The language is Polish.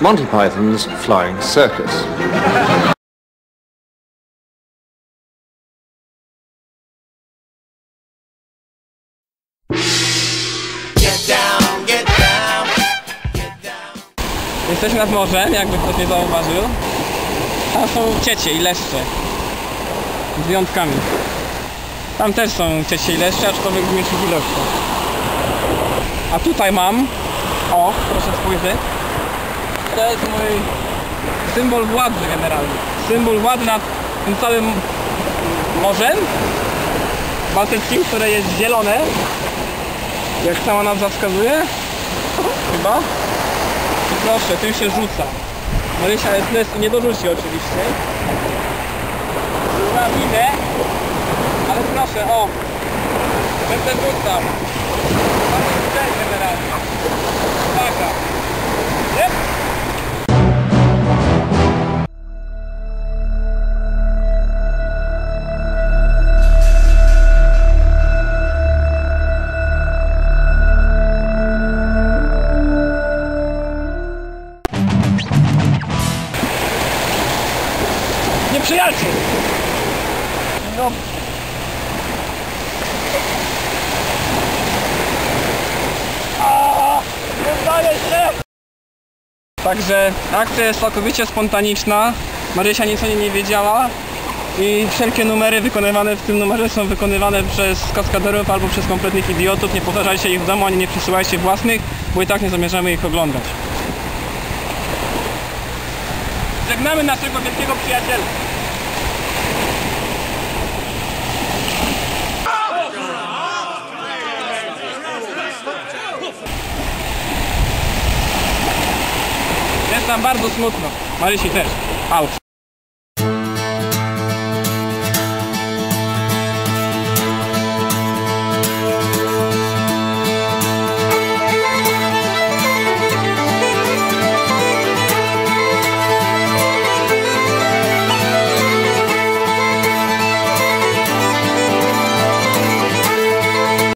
Monty Python's Flying Circus. Jesteśmy nad morzem, jakby ktoś nie zauważył. Tam są ciecie i leszcze. Z wyjątkami. Tam też są ciecie i leszcze, aczkolwiek w mniejszych ilościach. A tutaj mam, o, proszę spojrzeć. To jest mój symbol władzy generalnie. Symbol władzy nad tym całym morzem bałtyckim, które jest zielone. Jak sama nazwa wskazuje. Chyba. I proszę, tym się rzuca. Marysia jest nie dorzuci oczywiście. Rzuca minę. Ale proszę, o. Będę rzucał. Nieprzyjaciel! No. A, Udaje się! Także akcja jest całkowicie spontaniczna. Marysia nic o niej nie wiedziała. I wszelkie numery wykonywane w tym numerze są wykonywane przez kaskaderów albo przez kompletnych idiotów. Nie powtarzajcie ich w domu, ani nie przysyłajcie własnych, bo i tak nie zamierzamy ich oglądać. Żegnamy naszego wielkiego przyjaciela. Nam bardzo smutno. Marysi też. Out.